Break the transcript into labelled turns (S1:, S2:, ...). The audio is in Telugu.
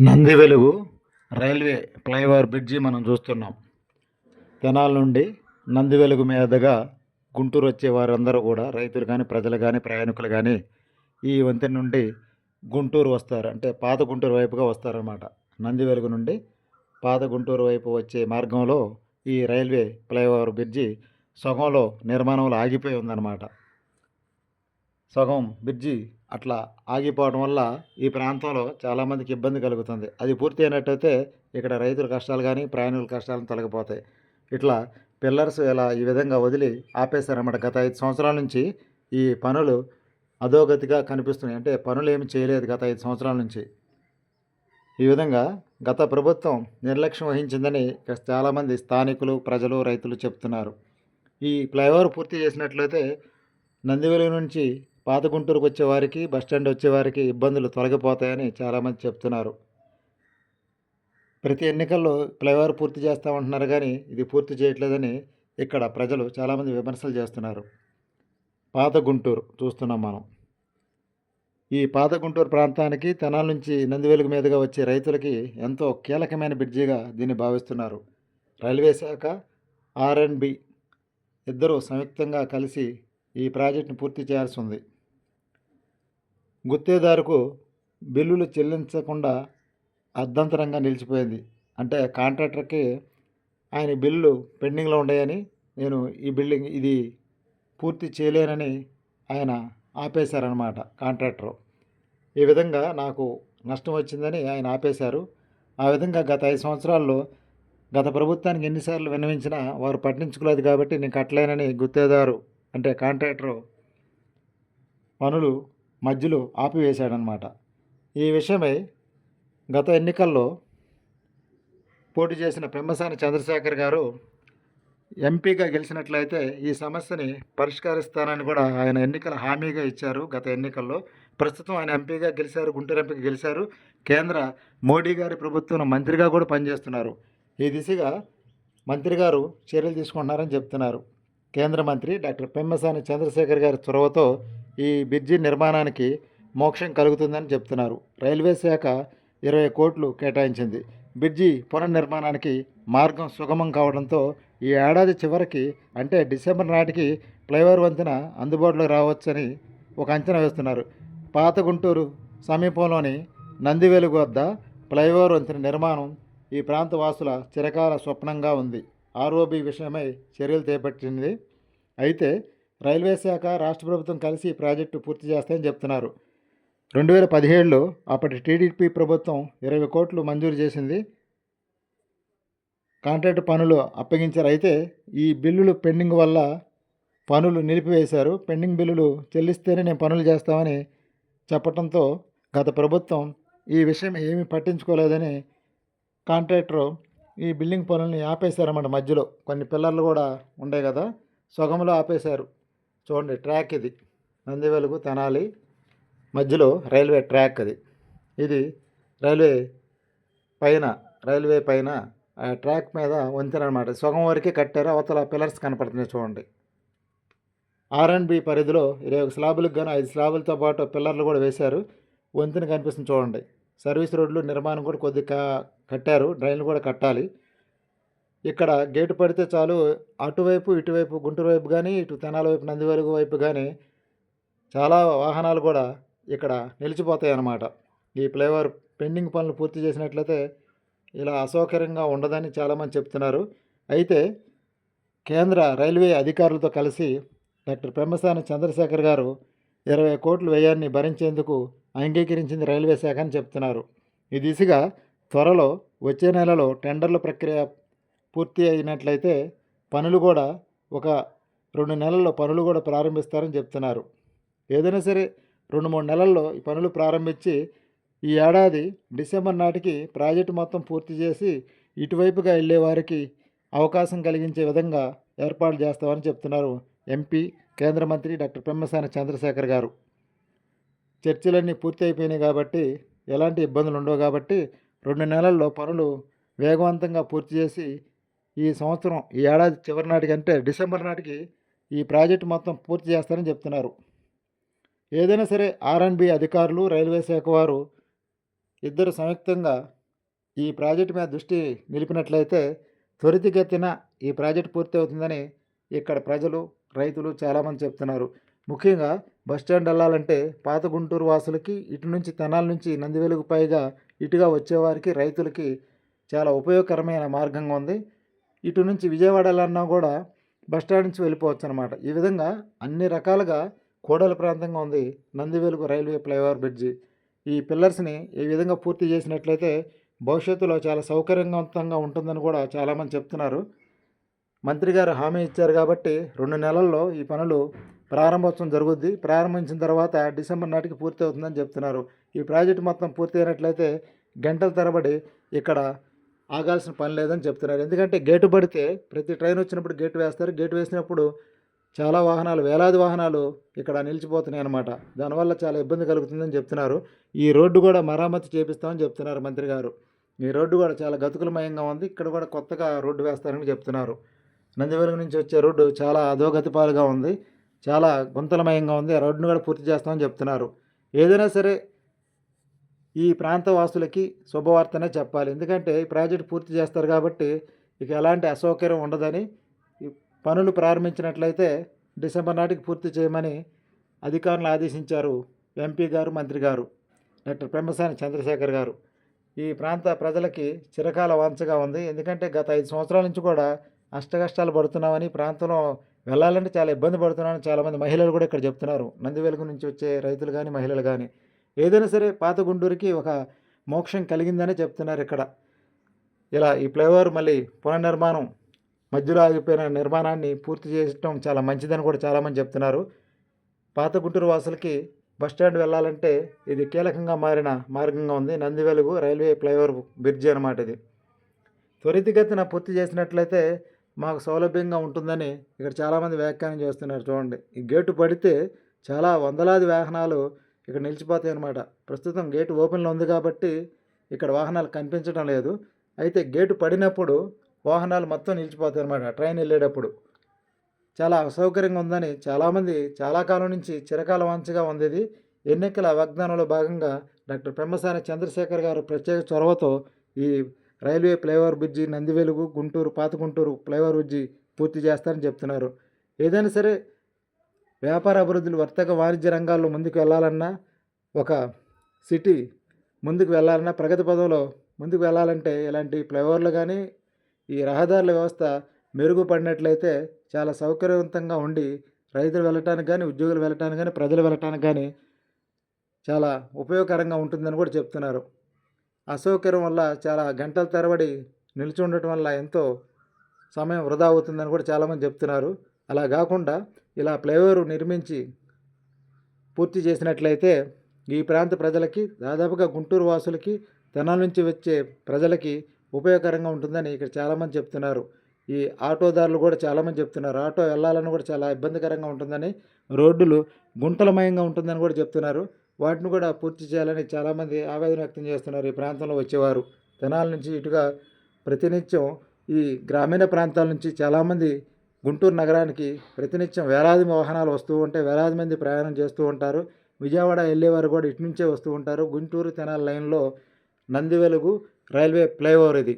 S1: నంది వెలుగు రైల్వే ఫ్లైఓవర్ బ్రిడ్జి మనం చూస్తున్నాం. తెనాల నుండి నంది వెలుగు మీదుగా గుంటూరు వచ్చే వారందరూ కూడా రైతులు కానీ ప్రజలు కానీ ప్రయాణికులు కానీ ఈ వంతెన నుండి గుంటూరు వస్తారు. అంటే పాత గుంటూరు వైపుగా వస్తారన్నమాట. నంది వెలుగు నుండి పాత గుంటూరు వైపు వచ్చే మార్గంలో ఈ రైల్వే ఫ్లైఓవర్ బ్రిడ్జి సగంలో నిర్మాణంలో ఆగిపోయి ఉందన్నమాట. సగం బ్రిడ్జి అట్లా ఆగిపోవడం వల్ల ఈ ప్రాంతంలో చాలామందికి ఇబ్బంది కలుగుతుంది. అది పూర్తి అయినట్టయితే ఇక్కడ రైతుల కష్టాలు కానీ ప్రయాణికుల కష్టాలు తొలగిపోతాయి. ఇట్లా పిల్లర్స్ ఇలా ఈ విధంగా వదిలి ఆపేశారన్నమాట. గత ఐదు సంవత్సరాల నుంచి ఈ పనులు అధోగతిగా కనిపిస్తున్నాయి. అంటే పనులు ఏమి చేయలేదు గత ఐదు సంవత్సరాల నుంచి. ఈ విధంగా గత ప్రభుత్వం నిర్లక్ష్యం వహించిందని చాలామంది స్థానికులు ప్రజలు రైతులు చెప్తున్నారు. ఈ ఫ్లైఓవర్ పూర్తి చేసినట్లయితే నందివెలుగు నుంచి పాత గుంటూరుకు వచ్చేవారికి బస్టాండ్ వచ్చేవారికి ఇబ్బందులు తొలగిపోతాయని చాలామంది చెప్తున్నారు. ప్రతి ఎన్నికల్లో ఫ్లైఓవర్ పూర్తి చేస్తామంటున్నారు కానీ ఇది పూర్తి చేయట్లేదని ఇక్కడ ప్రజలు చాలామంది విమర్శలు చేస్తున్నారు. పాత గుంటూరు చూస్తున్నాం మనం. ఈ పాత గుంటూరు ప్రాంతానికి తెనాల నుంచి నందివెలుగు మీదుగా వచ్చే రైతులకి ఎంతో కీలకమైన బ్రిడ్జిగా దీన్ని భావిస్తున్నారు. రైల్వే శాఖ ఆర్ఎండ్బి ఇద్దరూ సంయుక్తంగా కలిసి ఈ ప్రాజెక్టును పూర్తి చేయాల్సి ఉంది. గుత్తేదారుకు బిల్లులు చెల్లించకుండా అర్ధంతరంగా నిలిచిపోయింది. అంటే కాంట్రాక్టర్కి ఆయన బిల్లులు పెండింగ్లో ఉన్నాయని నేను ఈ బిల్డింగ్ ఇది పూర్తి చేయలేనని ఆయన ఆపేశారనమాట కాంట్రాక్టర్. ఈ విధంగా నాకు నష్టం వచ్చిందని ఆయన ఆపేశారు. ఆ విధంగా గత ఐదు సంవత్సరాల్లో గత ప్రభుత్వానికి ఎన్నిసార్లు విన్నవించినా వారు పట్టించుకోలేదు కాబట్టి నేను కట్టలేనని గుత్తేదారు అంటే కాంట్రాక్టర్ పనులు మధ్యలో ఆపివేశాడనమాట ఈ విషయమై గత ఎన్నికల్లో పోటీ చేసిన పెమ్మసాని చంద్రశేఖర్ గారు ఎంపీగా గెలిచినట్లయితే ఈ సమస్యని పరిష్కరిస్తానని కూడా ఆయన ఎన్నికల హామీగా ఇచ్చారు గత ఎన్నికల్లో. ప్రస్తుతం ఆయన ఎంపీగా గెలిచారు గుంటూరు ఎంపీగా గెలిచారు. కేంద్ర మోడీ గారి ప్రభుత్వంలో మంత్రిగా కూడా పనిచేస్తున్నారు. ఈ దిశగా మంత్రి గారు చర్యలు తీసుకుంటున్నారని చెప్తున్నారు. కేంద్ర మంత్రి డాక్టర్ పెమ్మసాని చంద్రశేఖర్ గారి చొరవతో ఈ బ్రిడ్జి నిర్మాణానికి మోక్షం కలుగుతుందని చెప్తున్నారు. రైల్వే శాఖ ఇరవై కోట్లు కేటాయించింది. బ్రిడ్జి పునర్నిర్మాణానికి మార్గం సుగమం కావడంతో ఈ ఏడాది చివరికి అంటే డిసెంబర్ నాటికి ఫ్లైఓవర్ వంతెన అందుబాటులోకి రావచ్చని ఒక అంచనా వేస్తున్నారు. పాత గుంటూరు సమీపంలోని నందివెలుగు వద్ద ఫ్లైఓవర్ వంతెన నిర్మాణం ఈ ప్రాంత వాసుల చిరకాల స్వప్నంగా ఉంది. ఆర్ఓబి విషయమై చర్యలు చేపట్టింది అయితే రైల్వే శాఖ రాష్ట్ర ప్రభుత్వం కలిసి ఈ ప్రాజెక్టు పూర్తి చేస్తాయని చెప్తున్నారు. రెండు వేల పదిహేడులో అప్పటి టీడీపీ ప్రభుత్వం ఇరవై కోట్లు మంజూరు చేసింది. కాంట్రాక్ట్ పనులు అప్పగించారు. అయితే ఈ బిల్లులు పెండింగ్ వల్ల పనులు నిలిపివేశారు. పెండింగ్ బిల్లులు చెల్లిస్తేనే నేను పనులు చేస్తామని చెప్పడంతో గత ప్రభుత్వం ఈ విషయం ఏమీ పట్టించుకోలేదని కాంట్రాక్టర్ ఈ బిల్డింగ్ పనుల్ని ఆపేశారన్నమాట మధ్యలో. కొన్ని పిల్లర్లు కూడా ఉండే కదా. సగంలో ఆపేశారు. చూడండి ట్రాక్ ఇది. నందివెలుగు తెనాలి. మధ్యలో రైల్వే ట్రాక్ అది. ఇది రైల్వే పైన రైల్వే పైన ఆ ట్రాక్ మీద వంతెన అనమాట సగం వరకే కట్టారు. అవతల పిల్లర్స్ కనపడుతున్నాయి చూడండి. ఆర్ అండ్ బి పరిధిలో ఇరవై ఒక స్లాబులకు గాను ఐదు స్లాబులతో పాటు పిల్లర్లు కూడా వేశారు. వంతెన కనిపిస్తుంది చూడండి. సర్వీస్ రోడ్లు నిర్మాణం కూడా కొద్దిగా కట్టారు. డ్రైన్లు కూడా కట్టాలి. ఇక్కడ గేటు పడితే చాలు అటువైపు ఇటువైపు గుంటూరు వైపు కానీ ఇటు తెనాల వైపు నందివెలుగు వైపు కానీ చాలా వాహనాలు కూడా ఇక్కడ నిలిచిపోతాయి అన్నమాట ఈ ఫ్లైఓవర్ పెండింగ్ పనులు పూర్తి చేసినట్లయితే ఇలా అసౌకర్యంగా ఉండదని చాలామంది చెప్తున్నారు. అయితే కేంద్ర రైల్వే అధికారులతో కలిసి డాక్టర్ పెమ్మసాని చంద్రశేఖర్ గారు ఇరవై కోట్ల వ్యయాన్ని భరించేందుకు అంగీకరించింది రైల్వే శాఖ అని చెప్తున్నారు. ఈ దిశగా త్వరలో వచ్చే నెలలో టెండర్ల ప్రక్రియ పూర్తి అయినట్లయితే పనులు కూడా ఒక రెండు నెలల్లో పనులు కూడా ప్రారంభిస్తారని చెప్తున్నారు. ఏదైనా సరే రెండు మూడు నెలల్లో ఈ పనులు ప్రారంభించి ఈ ఏడాది డిసెంబర్ నాటికి ప్రాజెక్టు మొత్తం పూర్తి చేసి ఇటువైపుగా వెళ్ళే వారికి అవకాశం కలిగించే విధంగా ఏర్పాటు చేస్తామని చెప్తున్నారు ఎంపీ కేంద్ర మంత్రి డాక్టర్ పెమ్మసాని చంద్రశేఖర్ గారు. చర్చలన్నీ పూర్తి అయిపోయినాయి కాబట్టి ఎలాంటి ఇబ్బందులు ఉండవు కాబట్టి రెండు నెలల్లో పనులు వేగవంతంగా పూర్తి చేసి ఈ సంవత్సరం ఈ ఏడాది చివరి నాటికి అంటే డిసెంబర్ నాటికి ఈ ప్రాజెక్టు మొత్తం పూర్తి చేస్తారని చెప్తున్నారు. ఏదైనా సరే ఆర్ఎండ్బి అధికారులు రైల్వే శాఖ వారు ఇద్దరు సంయుక్తంగా ఈ ప్రాజెక్టు మీద దృష్టి నిలిపినట్లయితే త్వరితగతిన ఈ ప్రాజెక్ట్ పూర్తి అవుతుందని ఇక్కడ ప్రజలు రైతులు చాలామంది చెప్తున్నారు. ముఖ్యంగా బస్టాండ్ వెళ్ళాలంటే పాత గుంటూరు వాసులకి ఇటు నుంచి తెనాల నుంచి నందివెలుగు పైగా ఇటుగా వచ్చేవారికి రైతులకి చాలా ఉపయోగకరమైన మార్గంగా ఉంది. ఇటు నుంచి విజయవాడ వెళ్ళన్నా కూడా బస్టాండ్ నుంచి వెళ్ళిపోవచ్చు అనమాట ఈ విధంగా అన్ని రకాలుగా కోడల ప్రాంతంగా ఉంది నందివేలుకు రైల్వే ఫ్లైఓవర్ బ్రిడ్జి. ఈ పిల్లర్స్ని ఈ విధంగా పూర్తి చేసినట్లయితే భవిష్యత్తులో చాలా సౌకర్యవంతంగా ఉంటుందని కూడా చాలామంది చెప్తున్నారు. మంత్రి గారు హామీ ఇచ్చారు కాబట్టి రెండు నెలల్లో ఈ పనులు ప్రారంభోత్సవం జరుగుద్ది. ప్రారంభించిన తర్వాత డిసెంబర్ నాటికి పూర్తి అవుతుందని చెప్తున్నారు. ఈ ప్రాజెక్ట్ మొత్తం పూర్తి అయినట్లయితే గంటల తరబడి ఇక్కడ ఆగాల్సిన పని లేదని చెప్తున్నారు. ఎందుకంటే గేటు పడితే ప్రతి ట్రైన్ వచ్చినప్పుడు గేటు వేస్తారు. గేటు వేసినప్పుడు చాలా వాహనాలు వేలాది వాహనాలు ఇక్కడ నిలిచిపోతున్నాయి అన్నమాట. దానివల్ల చాలా ఇబ్బంది కలుగుతుందని చెప్తున్నారు. ఈ రోడ్డు కూడా మరామతి చేపిస్తామని చెప్తున్నారు మంత్రి గారు. ఈ రోడ్డు కూడా చాలా గతుకులమయంగా ఉంది. ఇక్కడ కూడా కొత్తగా రోడ్డు వేస్తారని చెప్తున్నారు. నందివెలుగు నుంచి వచ్చే రోడ్డు చాలా అధోగతిపాలుగా ఉంది. చాలా గుంతలమయంగా ఉంది. ఆ రోడ్డును కూడా పూర్తి చేస్తామని చెప్తున్నారు. ఏదైనా సరే ఈ ప్రాంత వాసులకి శుభవార్తనే చెప్పాలి. ఎందుకంటే ఈ ప్రాజెక్ట్ పూర్తి చేస్తారు కాబట్టి ఇక ఎలాంటి అసౌకర్యం ఉండదని పనులు ప్రారంభించినట్లయితే డిసెంబర్ నాటికి పూర్తి చేయమని అధికారులు ఆదేశించారు ఎంపీ గారు మంత్రి గారు డాక్టర్ పెమ్మసాని చంద్రశేఖర్ గారు. ఈ ప్రాంత ప్రజలకి చిరకాల వాంఛగా ఉంది. ఎందుకంటే గత ఐదు సంవత్సరాల నుంచి కూడా అష్టకష్టాలు పడుతున్నామని ఈ ప్రాంతంలో వెళ్ళాలంటే చాలా ఇబ్బంది పడుతున్నామని చాలామంది మహిళలు కూడా ఇక్కడ చెప్తున్నారు. నందివెలుగు నుంచి వచ్చే రైతులు కానీ మహిళలు కానీ ఏదైనా సరే పాత గుంటూరుకి ఒక మోక్షం కలిగిందనే చెప్తున్నారు ఇక్కడ. ఇలా ఈ ఫ్లైఓవర్ మళ్ళీ పునర్నిర్మాణం మధ్యలో ఆగిపోయిన నిర్మాణాన్ని పూర్తి చేయడం చాలా మంచిదని కూడా చాలామంది చెప్తున్నారు. పాత గుంటూరు వాసులకి బస్ స్టాండ్ వెళ్ళాలంటే ఇది కీలకంగా మారిన మార్గంగా ఉంది. నందివెలుగు రైల్వే ఫ్లైఓవర్ బ్రిడ్జి అనమాట ఇది. త్వరితగతిన పూర్తి చేసినట్లయితే మాకు సౌలభ్యంగా ఉంటుందని ఇక్కడ చాలామంది వ్యాఖ్యానం చేస్తున్నారు. చూడండి. ఈ గేటు పడితే చాలా వందలాది వాహనాలు ఇక్కడ నిలిచిపోతాయి అనమాట ప్రస్తుతం గేటు ఓపెన్లో ఉంది కాబట్టి ఇక్కడ వాహనాలు కనిపించడం లేదు. అయితే గేటు పడినప్పుడు వాహనాలు మొత్తం నిలిచిపోతాయి అనమాట ట్రైన్ వెళ్ళేటప్పుడు. చాలా అసౌకర్యంగా ఉందని చాలామంది చాలా కాలం నుంచి చిరకాల వంచగా ఉంది ఇది. ఎన్నికల వాగ్దానంలో భాగంగా డాక్టర్ పెమ్మసాని చంద్రశేఖర్ గారు ప్రత్యేక చొరవతో ఈ railway flyover bridge Nandivelugu Guntur పాత గుంటూరు ఫ్లైఓవర్ బ్రిడ్జి పూర్తి చేస్తారని చెప్తున్నారు. ఏదైనా సరే వ్యాపార అభివృద్ధిని వర్తక వాణిజ్య రంగాల్లో ముందుకు వెళ్ళాలన్నా ఒక సిటీ ముందుకు వెళ్ళాలన్నా ప్రగతి పదంలో ముందుకు వెళ్ళాలంటే ఇలాంటి ఫ్లైఓవర్లు కానీ ఈ రహదారుల వ్యవస్థ మెరుగుపడినట్లయితే చాలా సౌకర్యవంతంగా ఉండి రైతులు వెళ్ళటానికి కానీ ఉద్యోగులు వెళ్ళటానికి కానీ ప్రజలు వెళ్ళటానికి కానీ చాలా ఉపయోగకరంగా ఉంటుందని కూడా చెప్తున్నారు. అసౌకర్యం వల్ల చాలా గంటల తరబడి నిలిచి ఉండటం వల్ల ఎంతో సమయం వృధా అవుతుందని కూడా చాలామంది చెప్తున్నారు. అలా కాకుండా ఇలా ఫ్లైఓవర్ నిర్మించి పూర్తి చేసినట్లయితే ఈ ప్రాంత ప్రజలకి దాదాపుగా గుంటూరు వాసులకి తెనాల నుంచి వచ్చే ప్రజలకి ఉపయోగకరంగా ఉంటుందని ఇక్కడ చాలామంది చెప్తున్నారు. ఈ ఆటోదారులు కూడా చాలామంది చెప్తున్నారు. ఆటో వెళ్ళాలని కూడా చాలా ఇబ్బందికరంగా ఉంటుందని రోడ్డులు గుంటలమయంగా ఉంటుందని కూడా చెప్తున్నారు. వాటిని కూడా పూర్తి చేయాలని చాలామంది ఆవేదన వ్యక్తం చేస్తున్నారు ఈ ప్రాంతంలో వచ్చేవారు. తెనాల నుంచి ఇటుగా ప్రతినిత్యం ఈ గ్రామీణ ప్రాంతాల నుంచి చాలామంది గుంటూరు నగరానికి ప్రతినిత్యం వేలాది వాహనాలు వస్తూ ఉంటే వేలాది మంది ప్రయాణం చేస్తూ ఉంటారు. విజయవాడ వెళ్ళేవారు కూడా ఇటు నుంచే వస్తూ ఉంటారు. గుంటూరు తెనాలి లైన్లో నందివెలుగు రైల్వే ఫ్లైఓవర్ ఇది.